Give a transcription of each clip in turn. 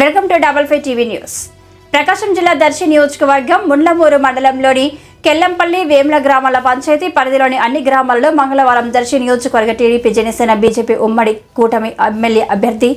Welcome to double five TV news. Prakasam జిల్లా దర్శి నియోజకవర్గం ముండ్లమూరు మండలంలోని కెల్లంపల్లి వేముల గ్రామాల పంచాయతీ పరిధిలోని అన్ని గ్రామాల్లో మంగళవారం దర్శి నియోజకవర్గ టీడీపీ జనసేన బీజేపీ ఉమ్మడి కూటమి ఎమ్మెల్యే అభ్యర్థి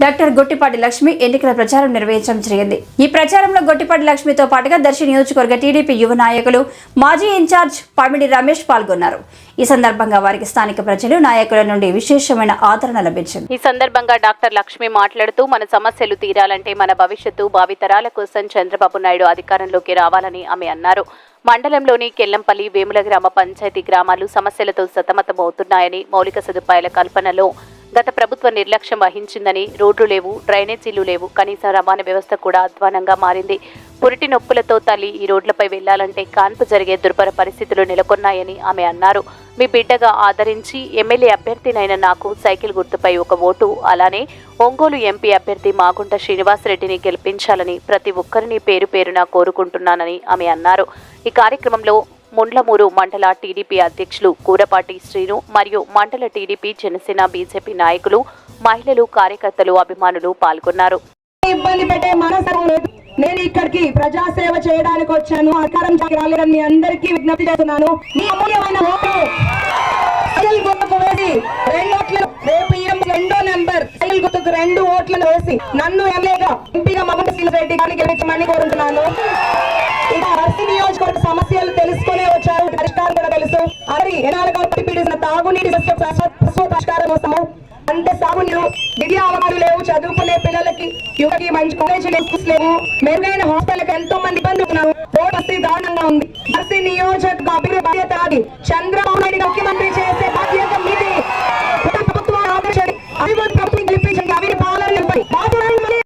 డాక్టర్ గొట్టిపాటి లక్ష్మి ఎన్నికల ప్రచారం నిర్వహించడం జరిగింది. ఈ ప్రచారంలో గొట్టిపాటి లక్ష్మితో పాటుగా దర్శి నియోజకవర్గ టీడీపీ యువ నాయకులు మాజీ ఇన్ఛార్జ్ పమిడి రమేష్ పాల్గొన్నారు. ఈ సందర్భంగా వారికి స్థానిక ప్రజలు నాయకుల నుండి విశేషమైన ఆదరణ లభించింది. ఈ సందర్భంగా డాక్టర్ లక్ష్మి మాట్లాడుతూ మన సమస్యలు తీరాలంటే మన భవిష్యత్తు భావితరాల కోసం చంద్రబాబు నాయుడు అధికారంలోకి రావాలని ఆమె అన్నారు. మండలంలోని కెల్లంపల్లి వేముల గ్రామ పంచాయతీ గ్రామాలు సమస్యలతో సతమతమవుతున్నాయని మౌలిక సదుపాయాల కల్పనలో గత ప్రభుత్వం నిర్లక్ష్యం వహించిందని రోడ్లు లేవు డ్రైనేజీలు లేవు. కనీసం రవాణా వ్యవస్థ కూడా అధ్వానంగా మారింది. పురిటి నొప్పులతో తల్లి ఈ రోడ్లపై వెళ్ళాలంటే కాన్పు జరిగే దుర్భర పరిస్థితులు నెలకొన్నాయని ఆమె అన్నారు. మీ బిడ్డగా ఆదరించి ఎమ్మెల్యే అభ్యర్థినైన నాకు సైకిల్ గుర్తుపై ఒక ఓటు. అలానే ఒంగోలు ఎంపీ అభ్యర్థి మాగుంట శ్రీనివాసరెడ్డిని గెలిపించాలని ప్రతి ఒక్కరిని పేరు పేరున కోరుకుంటున్నానని ఆమె అన్నారు. ఈ కార్యక్రమంలో ముండ్లమూరు మండల టీడీపీ అధ్యక్షులు కూరపాటి శ్రీను మరియు మండల టీడీపీ జనసేన బీజేపీ నాయకులు మహిళలు కార్యకర్తలు అభిమానులు పాల్గొన్నారు. ఇబ్బంది పెట్టే నేను ఇక్కడికి ప్రజాసేవ చేయడానికి వచ్చాను. అధికారం రాలేదని మీ అందరికీ విజ్ఞప్తి చేస్తున్నాను. మీ అమూల్యమైన ఓటు గుర్తుకు వేసి రెండు రేపు రెండో నెంబర్ సైకిల్ గుర్తుకు రెండు ఓట్లను వేసి నన్ను ఎమ్మెల్యేగా ఎంపీగా మమత రెడ్డి గారిని గెలిపించమని కోరుతున్నాను. ఇక అర్సి నియోజకవర్గ సమస్యలు సమస్య శాశ్వత పరిష్కారం కోసము. అంటే సాగునీరు విద్యా అవకాశాలు లేవు చదువుకునే పిల్లలకి యువకి మంచి కాలేజీలు స్కూల్స్ లేవు. మెరుగైన హాస్టల్కి ఎంతో మంది ఇబ్బంది అవుతున్నారు. రోడ్ వస్తే దారుణంగా ఉంది. బస్సు నియోజకవర్గ అభివృద్ధి బాధ్యత అది. చంద్రబాబు నాయుడు ముఖ్యమంత్రి